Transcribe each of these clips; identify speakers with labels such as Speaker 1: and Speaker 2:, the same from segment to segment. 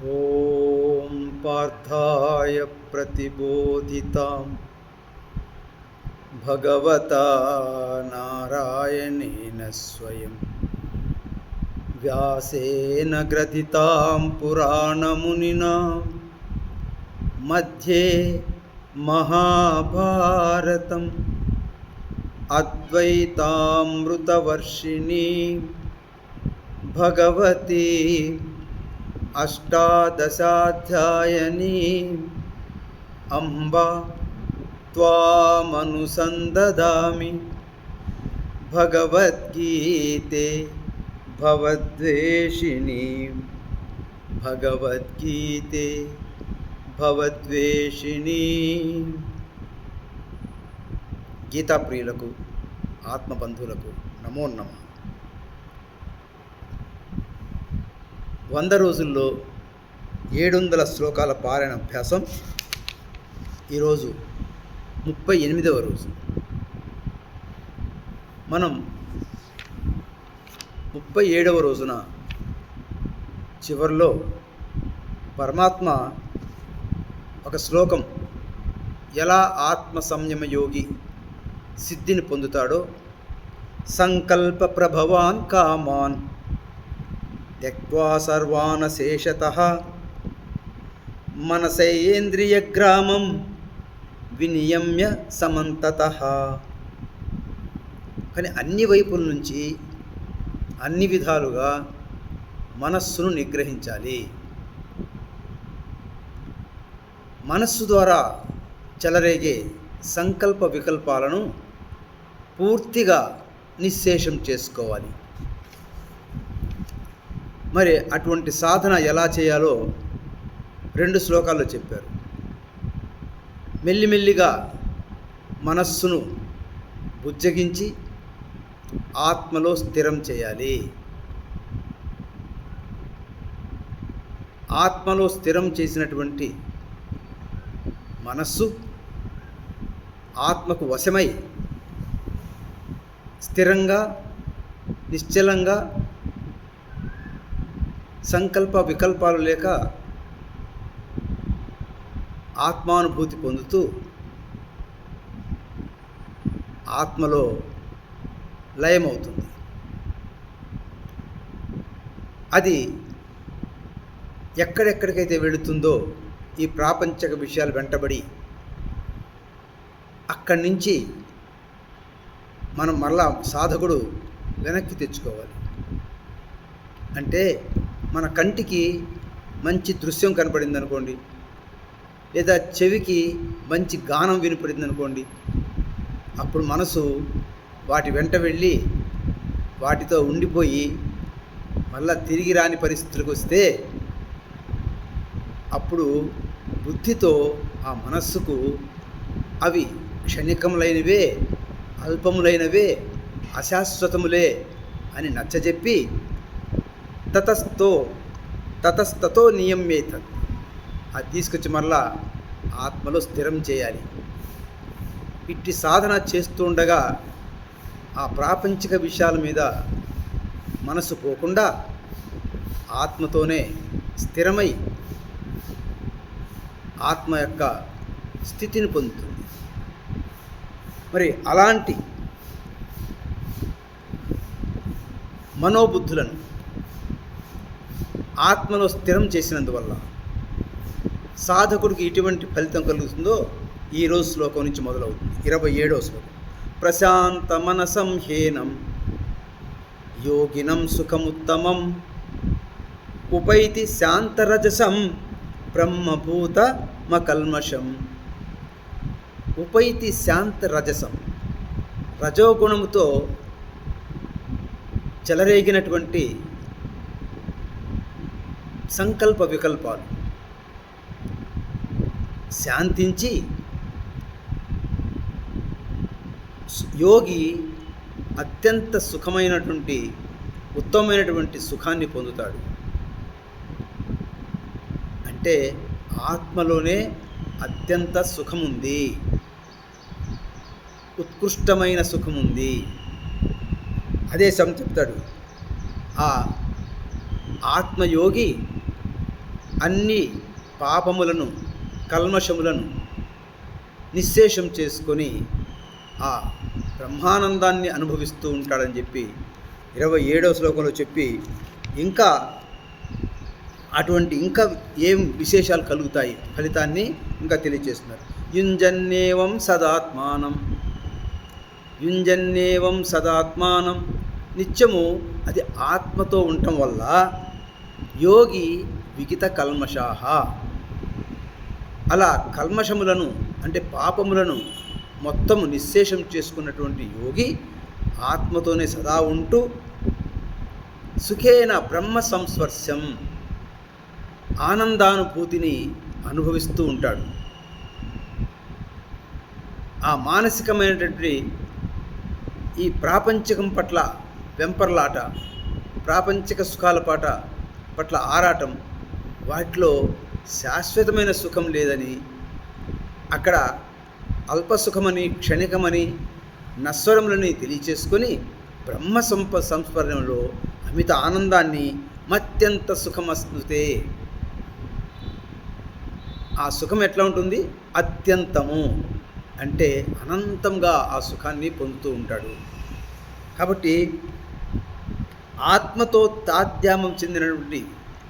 Speaker 1: ॐ पार्थाय प्रतिबोधितां भगवता नारायणेन स्वयं। व्यासेन ग्रथितां पुराणमुनिना। मध्ये महाभारतम्। अद्वैतामृतवर्षिणी। भगवती అష్టాదశాధ్యాయని అంబ త్వామనుసందదామి భగవద్గీతే భవద్వేషిణి భగవద్గీతే భవద్వేషిణి గీతా ప్రియులకు ఆత్మబంధువులకు నమో నమః। వంద రోజుల్లో ఏడు వందల శ్లోకాల పారాయణ అభ్యాసం ఈరోజు ముప్పై ఎనిమిదవ రోజు. మనం ముప్పై ఏడవ రోజున చివరిలో పరమాత్మ ఒక శ్లోకం ఎలా ఆత్మ సంయమ యోగి సిద్ధిని పొందుతాడో సంకల్ప ప్రభవాన్ కామాన్ త్యక్వా సర్వానశేషత మనసేంద్రియ గ్రామం వినియమ్య సమంతత కానీ అన్ని వైపుల నుంచి అన్ని విధాలుగా మనస్సును నిగ్రహించాలి. మనస్సు ద్వారా చెలరేగే సంకల్ప వికల్పాలను పూర్తిగా నిశ్శేషం చేసుకోవాలి. మరి అటువంటి సాధన ఎలా చేయాలో రెండు శ్లోకాల్లో చెప్పారు. మెల్లిమెల్లిగా మనస్సును బుజ్జగించి ఆత్మలో స్థిరం చేయాలి. ఆత్మలో స్థిరం చేసినటువంటి మనస్సు ఆత్మకు వశమై స్థిరంగా నిశ్చలంగా సంకల్ప వికల్పాలు లేక ఆత్మానుభూతి పొందుతూ ఆత్మలో లయమవుతుంది. అది ఎక్కడెక్కడికైతే వెళుతుందో ఈ ప్రాపంచక విషయాలు వెంటబడి అక్కడి నుంచి మనం మరలా సాధకుడు వెనక్కి తెచ్చుకోవాలి. అంటే మన కంటికి మంచి దృశ్యం కనపడింది అనుకోండి లేదా చెవికి మంచి గానం వినపడింది అనుకోండి అప్పుడు మనసు వాటి వెంట వెళ్ళి వాటితో ఉండిపోయి మళ్ళా తిరిగి రాని పరిస్థితులకు వస్తే అప్పుడు బుద్ధితో ఆ మనస్సుకు అవి క్షణికములైనవే అల్పములైనవే అశాశ్వతములే అని నచ్చజెప్పి తతస్థో తతస్తతో నియమ్యేత అది తీసుకొచ్చి మరలా ఆత్మలో స్థిరం చేయాలి. ఇట్టి సాధన చేస్తూ ఉండగా ఆ ప్రాపంచిక విషయాల మీద మనసు పోకుండా ఆత్మతోనే స్థిరమై ఆత్మ యొక్క స్థితిని పొందుతుంది. మరి అలాంటి మనోబుద్ధులను ఆత్మలో స్థిరం చేసినందువల్ల సాధకుడికి ఎటువంటి ఫలితం కలుగుతుందో ఈరోజు శ్లోకం నుంచి మొదలవుతుంది. ఇరవై ఏడవ శ్లోకం. ప్రశాంత మనసంహీనం యోగినం సుఖముత్తమం ఉపైతి శాంతరజసం బ్రహ్మభూత మకల్మషం. ఉపైతి శాంత రజసం రజోగుణముతో చెలరేగినటువంటి సంకల్ప వికల్పాలు. శాంతించి యోగి అత్యంత సుఖమైనటువంటి ఉత్తమమైనటువంటి సుఖాన్ని పొందుతాడు. అంటే ఆత్మలోనే అత్యంత సుఖముంది. ఉత్కృష్టమైన సుఖముంది. అదే సం చెప్తాడు. ఆ ఆత్మయోగి అన్ని పాపములను కల్మషములను నిశ్శేషం చేసుకొని ఆ బ్రహ్మానందాన్ని అనుభవిస్తూ ఉంటాడని చెప్పి ఇరవై ఏడవ శ్లోకంలో చెప్పి ఇంకా అటువంటి ఇంకా ఏం విశేషాలు కలుగుతాయి ఫలితాన్ని ఇంకా తెలియజేస్తున్నారు. యుంజన్నేవం సదాత్మానం. యుంజన్నేవం సదాత్మానం. నిత్యము అది ఆత్మతో ఉండటం వల్ల యోగి విగిత కల్మషాహ. అలా కల్మషములను అంటే పాపములను మొత్తము నిశ్శేషం చేసుకున్నటువంటి యోగి ఆత్మతోనే సదా ఉంటూ సుఖేన బ్రహ్మ సంస్పర్శం ఆనందానుభూతిని అనుభవిస్తూ ఉంటాడు. ఆ మానసికమైనటువంటి ఈ ప్రాపంచికం పట్ల వెంపర్లాట ప్రాపంచిక సుఖాల పాట పట్ల ఆరాటం వాటిలో శాశ్వతమైన సుఖం లేదని అక్కడ అల్ప సుఖమని క్షణికమని నశ్వరములని తెలియచేసుకొని బ్రహ్మ సంప సంస్మరణలో అమిత ఆనందాన్ని మత్యంత సుఖమస్తుతే ఆ సుఖం ఎట్లా ఉంటుంది? అత్యంతము. అంటే అనంతంగా ఆ సుఖాన్ని పొందుతూ ఉంటాడు. కాబట్టి ఆత్మతో తాధ్యామం చెందినటువంటి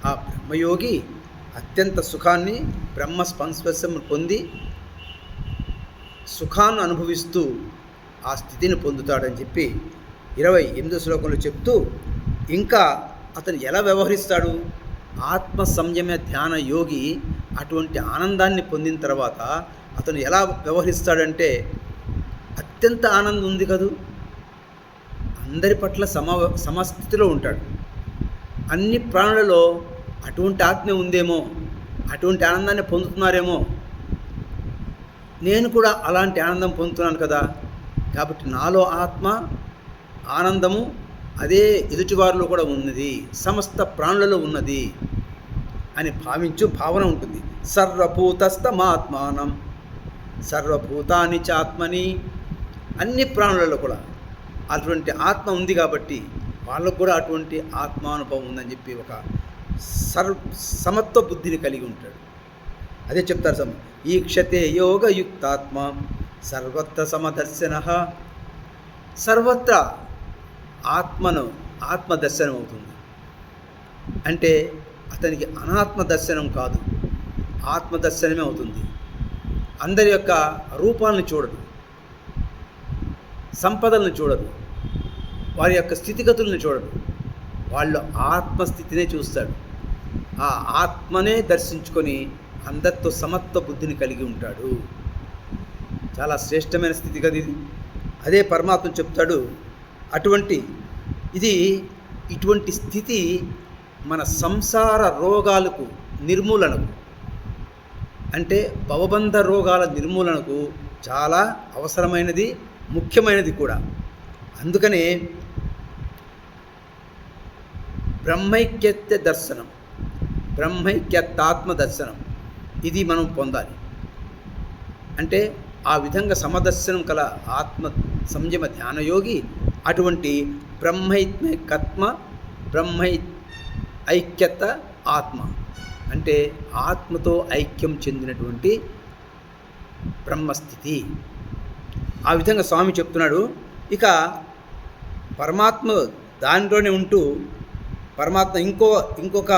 Speaker 1: ఆ బ్రహ్మయోగి అత్యంత సుఖాన్ని బ్రహ్మ స్పంస్పర్శం పొంది సుఖాన్ని అనుభవిస్తూ ఆ స్థితిని పొందుతాడని చెప్పి ఇరవై ఎనిమిదో శ్లోకంలో చెప్తూ ఇంకా అతను ఎలా వ్యవహరిస్తాడు? ఆత్మ సంయమ ధ్యాన యోగి అటువంటి ఆనందాన్ని పొందిన తర్వాత అతను ఎలా వ్యవహరిస్తాడంటే అత్యంత ఆనందం ఉంది కదూ? అందరి పట్ల సమ సమస్థితిలో ఉంటాడు. అన్ని ప్రాణులలో అటువంటి ఆత్మ ఉందేమో అటువంటి ఆనందాన్ని పొందుతున్నారేమో. నేను కూడా అలాంటి ఆనందం పొందుతున్నాను కదా. కాబట్టి నాలో ఆత్మ ఆనందము అదే ఎదుటివారిలో కూడా ఉన్నది సమస్త ప్రాణులలో ఉన్నది అని భావించు భావన ఉంటుంది. సర్వభూతస్థమాత్మానం సర్వభూతాని చాత్మని అన్ని ప్రాణులలో కూడా అటువంటి ఆత్మ ఉంది కాబట్టి వాళ్ళకు కూడా అటువంటి ఆత్మానుభవం ఉందని చెప్పి ఒక సర్వ సమత్వ బుద్ధిని కలిగి ఉంటాడు. అదే చెప్తారు సమ ఈక్షతే యోగయుక్తాత్మ సర్వత్ర సమదర్శన. సర్వత్ర ఆత్మను ఆత్మ దర్శనం అవుతుంది అంటే అతనికి అనాత్మ దర్శనం కాదు ఆత్మ దర్శనమే అవుతుంది. అందరి యొక్క రూపాలను చూడదు సంపదలను చూడదు వారి యొక్క స్థితిగతుల్ని చూడడు. వాళ్ళు ఆత్మస్థితినే చూస్తాడు. ఆ ఆత్మనే దర్శించుకొని అందత్వ సమత్వ బుద్ధిని కలిగి ఉంటాడు. చాలా శ్రేష్టమైన స్థితి కదా ఇది. అదే పరమాత్మ చెప్తాడు అటువంటి ఇది ఇటువంటి స్థితి మన సంసార రోగాలకు నిర్మూలనకు అంటే భవబంధ రోగాల నిర్మూలనకు చాలా అవసరమైనది ముఖ్యమైనది కూడా. అందుకనే బ్రహ్మైక్యత్య దర్శనం బ్రహ్మైక్యత్తాత్మ దర్శనం ఇది మనం పొందాలి. అంటే ఆ విధంగా సమదర్శనం కల ఆత్మ సంయమ ధ్యానయోగి అటువంటి బ్రహ్మైత్మకత్మ బ్రహ్మై ఐక్యత ఆత్మ అంటే ఆత్మతో ఐక్యం చెందినటువంటి బ్రహ్మస్థితి. ఆ విధంగా స్వామి చెప్తున్నాడు. ఇక పరమాత్మ దానిలోనే ఉంటూ పరమాత్మ ఇంకో ఇంకొక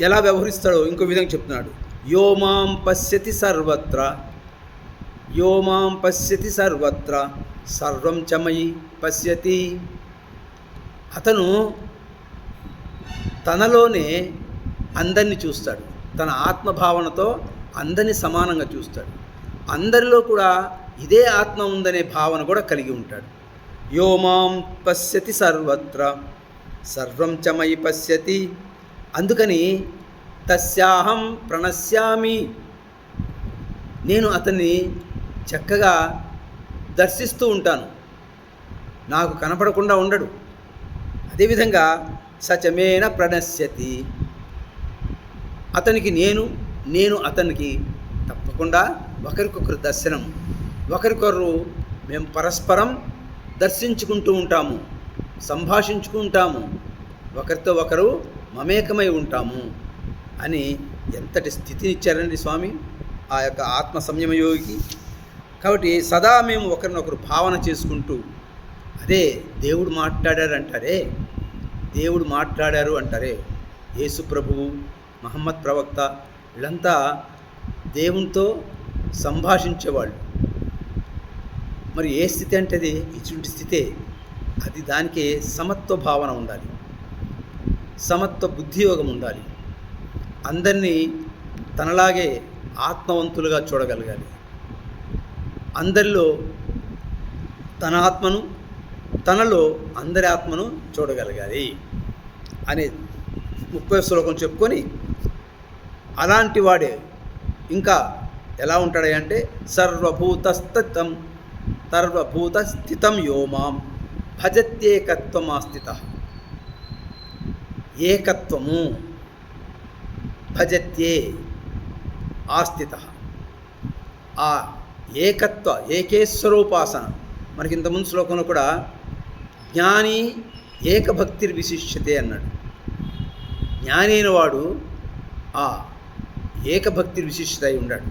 Speaker 1: ఎలా వ్యవహరిస్తాడో ఇంకో విధంగా చెప్తున్నాడు. యో మాం పశ్యతి సర్వత్ర యో మాం పశ్యతి సర్వత్ర సర్వం చమయి పశ్యతి. అతను తనలోనే అందరిని చూస్తాడు. తన ఆత్మభావనతో అందరిని సమానంగా చూస్తాడు. అందరిలో కూడా ఇదే ఆత్మ ఉందనే భావన కూడా కలిగి ఉంటాడు. యో మాం పశ్యతి సర్వత్ర. సర్వం చ మయి పశ్యతి. అందుకని తస్యాహం ప్రణశ్యామి. నేను అతన్ని చక్కగా దర్శిస్తూ ఉంటాను. నాకు కనపడకుండా ఉండడు. అదేవిధంగా సచమేన ప్రణశ్యతి. అతనికి నేను నేను అతనికి తప్పకుండా ఒకరికొకరు దర్శనం. ఒకరికొకరు మేము పరస్పరం దర్శించుకుంటూ ఉంటాము సంభాషించుకుంటాము ఒకరితో ఒకరు మమేకమై ఉంటాము అని ఎంతటి స్థితినిచ్చారండి స్వామి? ఆ యొక్క ఆత్మ సంయమ యోగికి. కాబట్టి సదా మేము ఒకరినొకరు భావన చేసుకుంటూ అదే దేవుడు మాట్లాడారు అంటారే దేవుడు మాట్లాడారు అంటారే యేసు ప్రభువు మహమ్మద్ ప్రవక్త వీళ్ళంతా దేవునితో సంభాషించేవాళ్ళు. మరి ఏ స్థితి అంటే అది ఇటువంటి స్థితే అది దానికి సమత్వ భావన ఉండాలి. సమత్వ బుద్ధియోగం ఉండాలి. అందరినీ తనలాగే ఆత్మవంతులుగా చూడగలగాలి. అందరిలో తన ఆత్మను తనలో అందరి ఆత్మను చూడగలగాలి అనే ముప్పై శ్లోకం చెప్పుకొని అలాంటి వాడే ఇంకా ఎలా ఉంటాడంటే సర్వభూతస్థితం సర్వభూత స్థితం యోమాం భజత్యేకత్వమాస్థిత ఏకత్వము భజత్యే ఆస్థిత ఆ ఏకత్వ ఏకేశ్వరోపాసన మనకి ఇంతకుముందు శ్లోకంలో కూడా జ్ఞాని ఏకభక్తిర్ విశిష్యతే అన్నాడు. జ్ఞాని అయిన వాడు ఆ ఏకభక్తి విశిష్టతై అయి ఉన్నాడు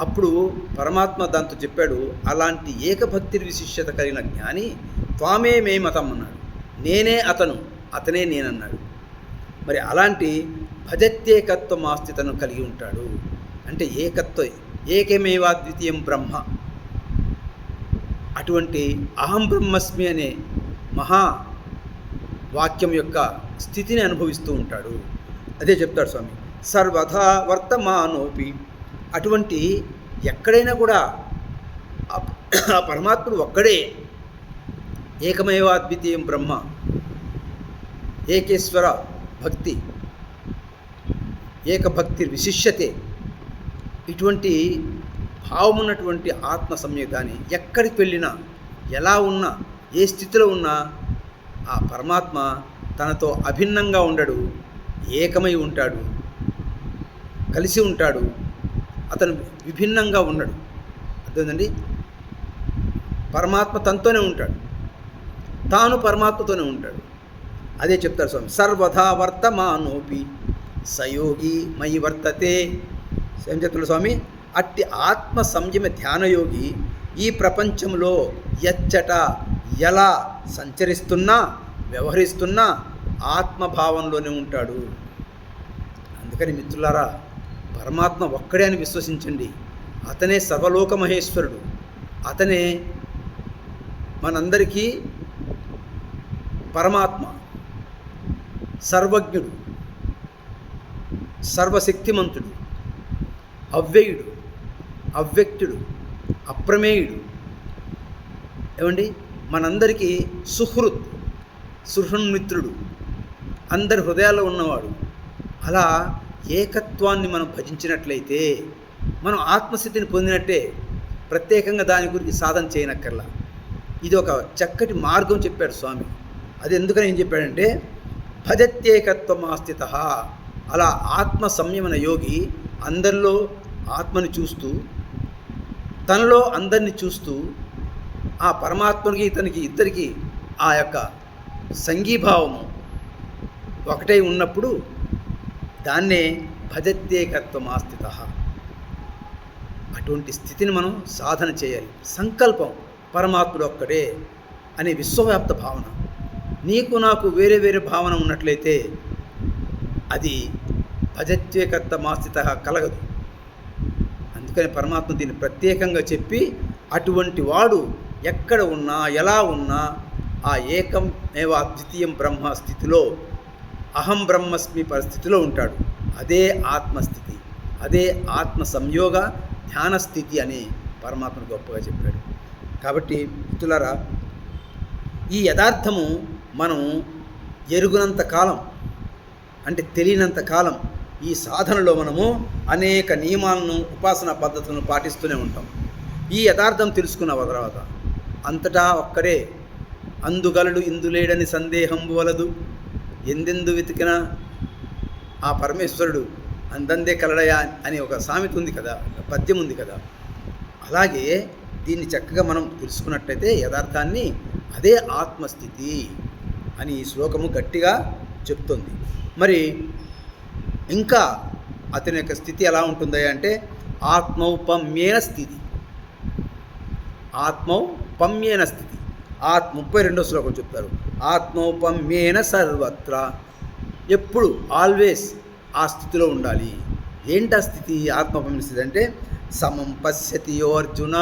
Speaker 1: అప్పుడు పరమాత్మ దాంతో చెప్పాడు అలాంటి ఏకభక్తి విశిష్టత కలిగిన జ్ఞాని త్వామే మే మతం అన్నాడు. నేనే అతను అతనే నేనన్నాడు. మరి అలాంటి భజత్యేకత్వం ఆస్థితను కలిగి ఉంటాడు. అంటే ఏకత్వ ఏకమేవా ద్వితీయం బ్రహ్మ. అటువంటి అహం బ్రహ్మస్మి అనే మహా వాక్యం యొక్క స్థితిని అనుభవిస్తూ ఉంటాడు. అదే చెప్తాడు స్వామి. సర్వథా వర్తమానోపి అటువంటి ఎక్కడైనా కూడా ఆ- పరమాత్ముడు ఒక్కడే ఏకమేవాద్వితీయం బ్రహ్మ ఏకేశ్వర భక్తి ఏకభక్తి విశిష్యతే. ఇటువంటి భావమున్నటువంటి ఆత్మ సంయుగాన్ని ఎక్కడికి వెళ్ళినా ఎలా ఉన్నా ఏ స్థితిలో ఉన్నా ఆ పరమాత్మ తనతో అభిన్నంగా ఉండడు ఏకమై ఉంటాడు కలిసి ఉంటాడు అతను విభిన్నంగా ఉన్నాడు. అర్థమైందండి? పరమాత్మ తనతోనే ఉంటాడు. తాను పరమాత్మతోనే ఉంటాడు. అదే చెప్తారు స్వామి సర్వథా వర్తమానోపి సయోగి మయి వర్తతే. ఏం చెప్తున్నారు స్వామి? అట్టి ఆత్మ సంయమ ధ్యానయోగి ఈ ప్రపంచంలో ఎచ్చట ఎలా సంచరిస్తున్నా వ్యవహరిస్తున్నా ఆత్మభావంలోనే ఉంటాడు. అందుకని మిత్రులారా పరమాత్మ ఒక్కడే అని విశ్వసించండి. అతనే సర్వలోక మహేశ్వరుడు అతనే మనందరికీ పరమాత్మ సర్వజ్ఞుడు సర్వశక్తిమంతుడు అవ్యయుడు అవ్యక్తుడు అప్రమేయుడు. ఏమండి? మనందరికీ సుహృత్ సుహృన్మిత్రుడు అందరి హృదయాల్లో ఉన్నవాడు. అలా ఏకత్వాన్ని మనం భజించినట్లయితే మనం ఆత్మస్థితిని పొందినట్టే ప్రత్యేకంగా దాని గురించి సాధన చేయనక్కర్లా. ఇది ఒక చక్కటి మార్గం చెప్పాడు స్వామి. అది ఎందుకని ఏం చెప్పాడంటే భజత్యేకత్వం ఆస్థిత అలా ఆత్మ సంయమన యోగి అందరిలో ఆత్మని చూస్తూ తనలో అందరిని చూస్తూ ఆ పరమాత్మకి ఇతనికి ఇద్దరికి ఆ యొక్క సంఘీభావము ఒకటై ఉన్నప్పుడు దాన్నే భజత్యేకత్వం ఆస్థిత అటువంటి స్థితిని మనం సాధన చేయాలి. సంకల్పం పరమాత్ముడు ఒక్కడే అనే విశ్వవ్యాప్త భావన. నీకు నాకు వేరే వేరే భావన ఉన్నట్లయితే అది భజత్యేకత్వ మాస్థిత కలగదు. అందుకని పరమాత్మ దీన్ని ప్రత్యేకంగా చెప్పి అటువంటి వాడు ఎక్కడ ఉన్నా ఎలా ఉన్నా ఆ ఏకం ఏవా ద్వితీయం బ్రహ్మ స్థితిలో అహం బ్రహ్మస్మి పరిస్థితిలో ఉంటాడు. అదే ఆత్మస్థితి అదే ఆత్మ సంయోగ ధ్యాన స్థితి అని పరమాత్మ గొప్పగా చెప్పాడు. కాబట్టి మిత్రులారా ఈ యథార్థము మనం ఎరుగునంత కాలం అంటే తెలియనంత కాలం ఈ సాధనలో మనము అనేక నియమాలను ఉపాసన పద్ధతులను పాటిస్తూనే ఉంటాం. ఈ యథార్థం తెలుసుకున్న తర్వాత అంతటా ఒక్కరే అందుగలడు ఇందులేడని సందేహం వలదు. ఎందెందు వెతికినా ఆ పరమేశ్వరుడు అందందే కలడయా అని ఒక సామెత ఉంది కదా ఒక పద్యం ఉంది కదా. అలాగే దీన్ని చక్కగా మనం తెలుసుకున్నట్టయితే యథార్థాన్ని అదే ఆత్మస్థితి అని ఈ శ్లోకము గట్టిగా చెప్తుంది. మరి ఇంకా అతని యొక్క స్థితి ఎలా ఉంటుంది అంటే ఆత్మౌపమ్యేన స్థితి. ఆత్మౌపమ్యేన స్థితి. ఆత్ ముప్పై రెండో శ్లోకం చెప్తారు. ఆత్మోపమ్యేన సర్వత్ర. ఎప్పుడు ఆల్వేస్ ఆ స్థితిలో ఉండాలి. ఏంటి ఆ స్థితి? ఆత్మోపమ్య స్థితి అంటే సమం పశ్యతి అర్జున.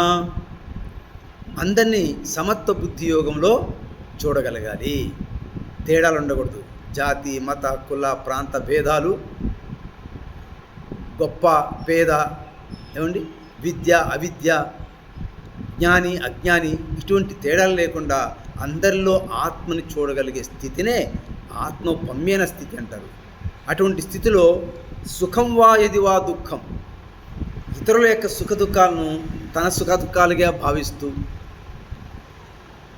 Speaker 1: అందరినీ సమత్వ బుద్ధి యోగంలో చూడగలగాలి. తేడాలు ఉండకూడదు. జాతి మత కుల ప్రాంత భేదాలు గొప్ప పేద ఏమండి? విద్య అవిద్య జ్ఞాని అజ్ఞాని ఇటువంటి తేడాలు లేకుండా అందరిలో ఆత్మని చూడగలిగే స్థితినే ఆత్మపమ్యన స్థితి అంటారు. అటువంటి స్థితిలో సుఖం వా ఎది వా దుఃఖం. ఇతరుల యొక్క సుఖ దుఃఖాలను తన సుఖ దుఃఖాలుగా భావిస్తూ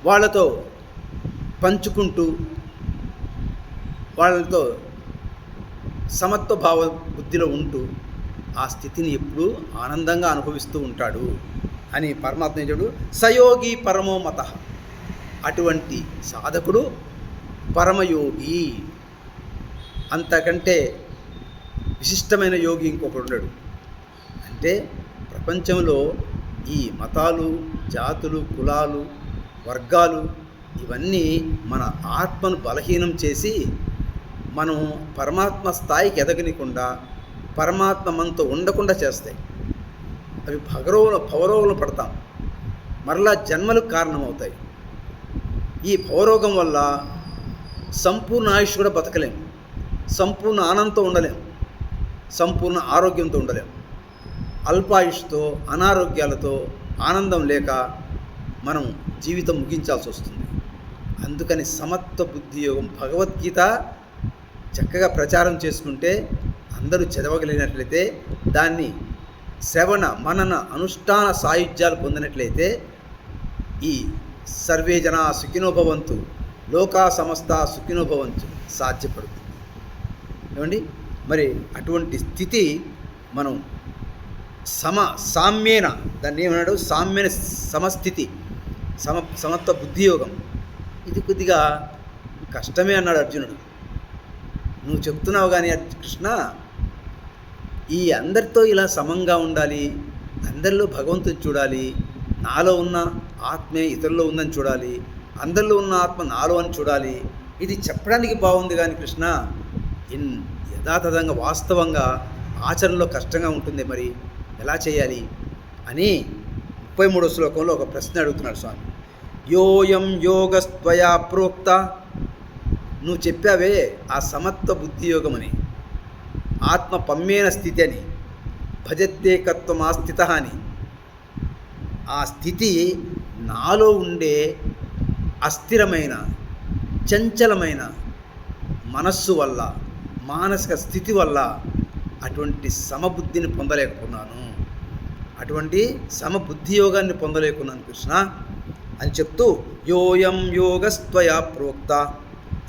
Speaker 1: వాళ్ళతో పంచుకుంటూ వాళ్ళతో సమత్వ భావ బుద్ధిలో ఉంటూ ఆ స్థితిని ఎప్పుడూ ఆనందంగా అనుభవిస్తూ ఉంటాడు. అని పరమాత్మ చెడు సయోగి పరమో మత. అటువంటి సాధకుడు పరమయోగి. అంతకంటే విశిష్టమైన యోగి ఇంకొకడు ఉండడు. అంటే ప్రపంచంలో ఈ మతాలు జాతులు కులాలు వర్గాలు ఇవన్నీ మన ఆత్మను బలహీనం చేసి మనం పరమాత్మ స్థాయికి ఎదగనికుండా పరమాత్మ మనతో ఉండకుండా చేస్తాయి. అవి భగరవుల పౌరవులు పడతాం. మరలా జన్మలకు కారణమవుతాయి. ఈ పౌరోగం వల్ల సంపూర్ణ ఆయుష్ కూడా బతకలేం. సంపూర్ణ ఆనందంతో ఉండలేం. సంపూర్ణ ఆరోగ్యంతో ఉండలేం. అల్పాయుష్తో అనారోగ్యాలతో ఆనందం లేక మనం జీవితం ముగించాల్సి వస్తుంది. అందుకని సమత్వ బుద్ధి యోగం భగవద్గీత చక్కగా ప్రచారం చేసుకుంటే అందరూ చదవగలిగినట్లయితే దాన్ని శ్రవణ మనన అనుష్ఠాన సాయుధ్యాలు పొందినట్లయితే ఈ సర్వే జన సుఖినోభవంతు లోకా సమస్త సుఖినోభవంతు సాధ్యపడుతుంది. ఏమండి? మరి అటువంటి స్థితి మనం సమ సామ్యేన దాన్ని ఏమన్నాడు? సామ్యన సమస్థితి సమ సమత్వ బుద్ధియోగం. ఇది కొద్దిగా కష్టమే అన్నాడు అర్జునుడు. నువ్వు చెప్తున్నావు కానీ కృష్ణ ఈ అందరితో ఇలా సమంగా ఉండాలి అందరిలో భగవంతుని చూడాలి నాలో ఉన్న ఆత్మే ఇతరుల్లో ఉందని చూడాలి అందరిలో ఉన్న ఆత్మ నాలో అని చూడాలి. ఇది చెప్పడానికి బాగుంది కానీ కృష్ణ ఇన్ యథాతథంగా వాస్తవంగా ఆచరణలో కష్టంగా ఉంటుంది మరి. ఎలా చేయాలి అని ముప్పై మూడో శ్లోకంలో ఒక ప్రశ్న అడుగుతున్నాడు స్వామి. యోయం యోగస్త్వయా ప్రోక్త? నువ్వు చెప్పావే ఆ సమత్వ బుద్ధి యోగం అని ఆత్మ పమ్మేన స్థితి అని భజత్యేకత్వం ఆస్థిత అని ఆ స్థితి నాలో ఉండే అస్థిరమైన చంచలమైన మనస్సు వల్ల మానసిక స్థితి వల్ల అటువంటి సమబుద్ధిని పొందలేకున్నాను అటువంటి సమబుద్ధి యోగాన్ని పొందలేకున్నాను కృష్ణ అని చెప్తూ యోయం యోగస్త్వయా ప్రోక్త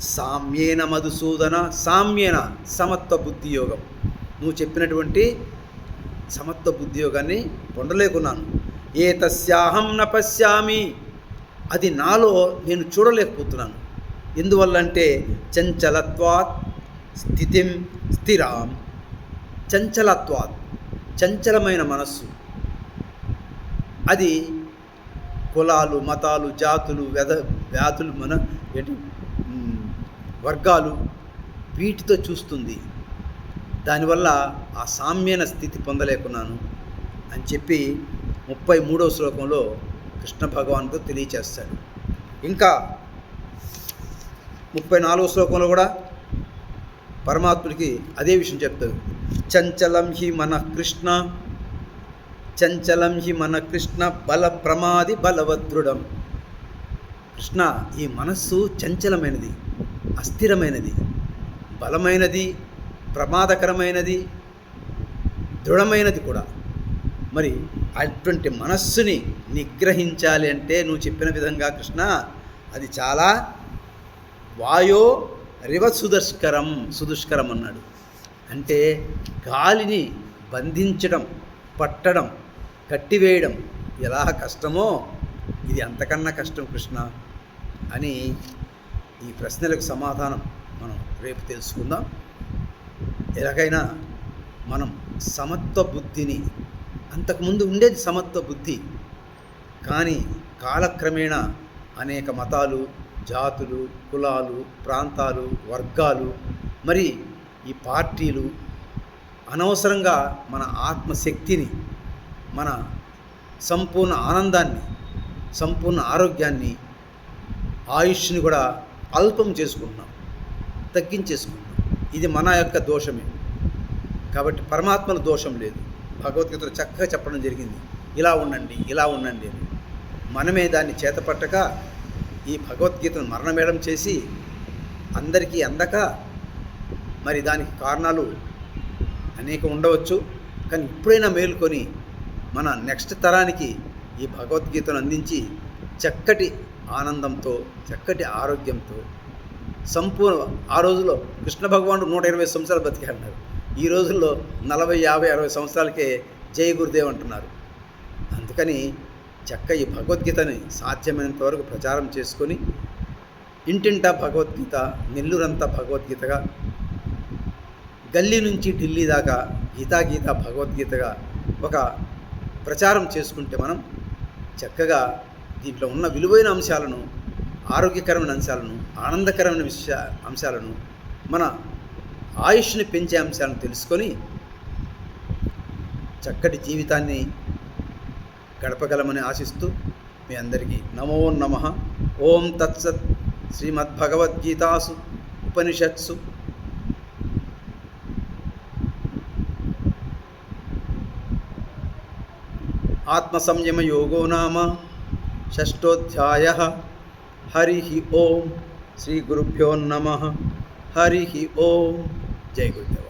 Speaker 1: సామ్యేన మధుసూదన సామ్యేన సమత్వ బుద్ధి యోగం నువ్వు చెప్పినటువంటి సమత్వ బుద్ధి యోగాన్ని పొందలేకున్నాను. ఏ తస్యాహం న పశ్యామి అది నాలో నేను చూడలేకపోతున్నాను. ఎందువల్లంటే చంచలత్వాత్ స్థితిం స్థిరాం. చంచలత్వాత్ చంచలమైన మనస్సు. అది కులాలు మతాలు జాతులు వ్యధ వ్యాధులు మన ఏంటి? వర్గాలు వీటితో చూస్తుంది. దానివల్ల ఆ సామ్యన స్థితి పొందలేకున్నాను అని చెప్పి ముప్పై మూడవ శ్లోకంలో కృష్ణ భగవాన్కు తెలియచేస్తాడు. ఇంకా ముప్పై నాలుగో శ్లోకంలో కూడా పరమాత్ముడికి అదే విషయం చెప్తాడు. చంచలం హి మన కృష్ణ చంచలం హి మన కృష్ణ బల ప్రమాది బలవద్రుడం కృష్ణ ఈ మనస్సు చంచలమైనది. అస్థిరమైనది బలమైనది ప్రమాదకరమైనది దృఢమైనది కూడా. మరి అటువంటి మనస్సుని నిగ్రహించాలి అంటే నువ్వు చెప్పిన విధంగా కృష్ణ అది చాలా వాయో రివ సుదుష్కరం సుదుష్కరం అన్నాడు. అంటే గాలిని బంధించడం పట్టడం కట్టివేయడం ఎలా కష్టమో ఇది అంతకన్నా కష్టం కృష్ణ అని ఈ ప్రశ్నలకు సమాధానం మనం రేపు తెలుసుకుందాం. ఎలాగైనా మనం సమత్వ బుద్ధిని అంతకుముందు ఉండేది సమత్వ బుద్ధి కానీ కాలక్రమేణా అనేక మతాలు జాతులు కులాలు ప్రాంతాలు వర్గాలు మరి ఈ పార్టీలు అనవసరంగా మన ఆత్మశక్తిని మన సంపూర్ణ ఆనందాన్ని సంపూర్ణ ఆరోగ్యాన్ని ఆయుష్ని కూడా అల్పం చేసుకుంటున్నాం తగ్గించేసుకుంటున్నాం. ఇది మన యొక్క దోషమే. కాబట్టి పరమాత్మల దోషం లేదు. భగవద్గీతలో చక్కగా చెప్పడం జరిగింది. ఇలా ఉండండి ఇలా ఉండండి అని. మనమే దాన్ని చేతపట్టక ఈ భగవద్గీతను మరణమేడం చేసి అందరికీ అందక మరి దానికి కారణాలు అనేక ఉండవచ్చు. కానీ ఇప్పుడైనా మేలుకొని మన నెక్స్ట్ తరానికి ఈ భగవద్గీతను అందించి చక్కటి ఆనందంతో చక్కటి ఆరోగ్యంతో సంపూర్ణ ఆ రోజుల్లో కృష్ణ భగవానుడు నూట ఇరవై సంవత్సరాలు బతికారన్నారు. ఈ రోజుల్లో నలభై యాభై అరవై సంవత్సరాలకే జయ గురుదేవ్ అంటున్నారు. అందుకని చక్క ఈ భగవద్గీతని సాధ్యమైనంత వరకు ప్రచారం చేసుకొని ఇంటింటా భగవద్గీత నెల్లూరంతా భగవద్గీతగా గల్లీ నుంచి ఢిల్లీ దాకా గీతా గీత భగవద్గీతగా ఒక ప్రచారం చేసుకుంటే మనం చక్కగా దీంట్లో ఉన్న విలువైన అంశాలను ఆరోగ్యకరమైన అంశాలను ఆనందకరమైన విషయ అంశాలను మన ఆయుష్ని పెంచే అంశాలను తెలుసుకొని చక్కటి జీవితాన్ని గడపగలమని ఆశిస్తూ మీ అందరికీ నమో నమ. ఓం తత్సత్ శ్రీమద్భగవద్గీతాసు ఉపనిషత్సు. ఆత్మసంయమయోగో నామ. षष्ठोऽध्यायः हरिः ओम। श्रीगुरुभ्यो नम। हरि ओम। जय गुरुदेव।